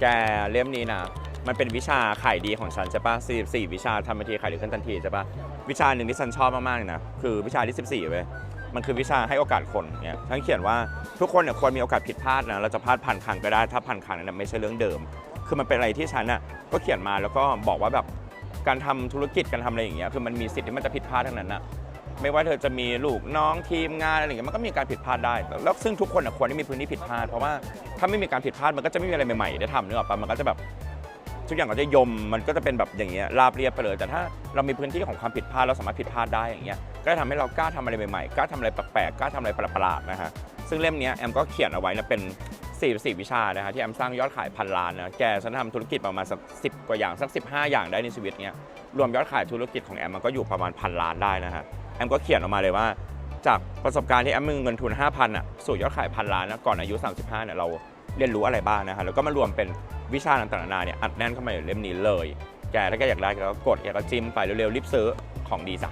แกเล่มนี้นะมันเป็นวิชาขายดีของฉันใช่ปะสี่สี่วิชาทำทันทีขายดีขึ้นทันทีใช่ปะวิชาหนึ่งที่ฉันชอบมากๆเลยนะคือวิชาที่ 14เว้ยมันคือวิชาให้โอกาสคนเนี่ยฉันเขียนว่าทุกคนเนี่ยควรมีโอกาสผิดพลาดนะเราจะพลาดพันครั้งก็ได้ถ้าพันครั้งนั้นไม่ใช่เรื่องเดิม คือมันเป็นอะไรที่ฉันน่ะก็เขียนมาแล้วก็บอกว่าแบบการทำธุรกิจการทำอะไรอย่างเงี้ยคือมันมีสิทธิ์ที่มันจะผิดพลาดทั้งนั้นนะ ไม่ว่าเธอจะมีลูกน้องทีมงานอะไรอย่างเงี้ยมันก็มีการผิดพลาดได้แล้วซึ่งทุกคนน่ะควรที่มีพื้นที่ผิดพลาดเพราะว่าถ้าไม่มีการผิดพลาดมันก็จะไม่มีอะไรใหม่ๆได้ทำเนึกอปะมันก็จะแบบทุกอย่างก็จะยมมันก็จะเป็นแบบอย่างเงี้ยราบเรียบไปเลย แต่ถ้าเรามีพื้นที่ของความผิดพลาดเราสามารถผิดพลาดได้อย่างเงี้ยก็จะทำให้เรากล้าทำอะไรใหม่ๆกล้าทำอะไรแปลกๆกล้าทำอะไรประหลาดๆนะฮะซึ่งเล่มนี้แอมก็เขียนเอาไว้นะเป็น44วิชานะฮะที่แอมสร้างยอดขายพันล้านนะแกฉันทำธุรกิจประมาณสักสิกว่าอย่างสัก 15 อย่างได้ในชีวิตเนี้ยรวมยอดขายธุรกิจของแอมมันก็อยู่ประมาณพันล้านได้นะฮะ แอมก็เขียนออกมาเลยว่า จากประสบการณ์ที่แอมมีเงินทุน 5,000อะสู่ยอดขายพันล้านนะก่อนอายุ 35เนี่ยเราเรียนรู้อะไรบ้างนะฮะแล้วก็มารวมเป็นวิชาต่างๆนานาเนี่ยอัดแน่นเข้ามาอยู่เล่มนี้เลย แกถ้าแกอยากได้ก็กดแกก็จิ้มไปเร็วๆรีบซื้อของดีจ้ะ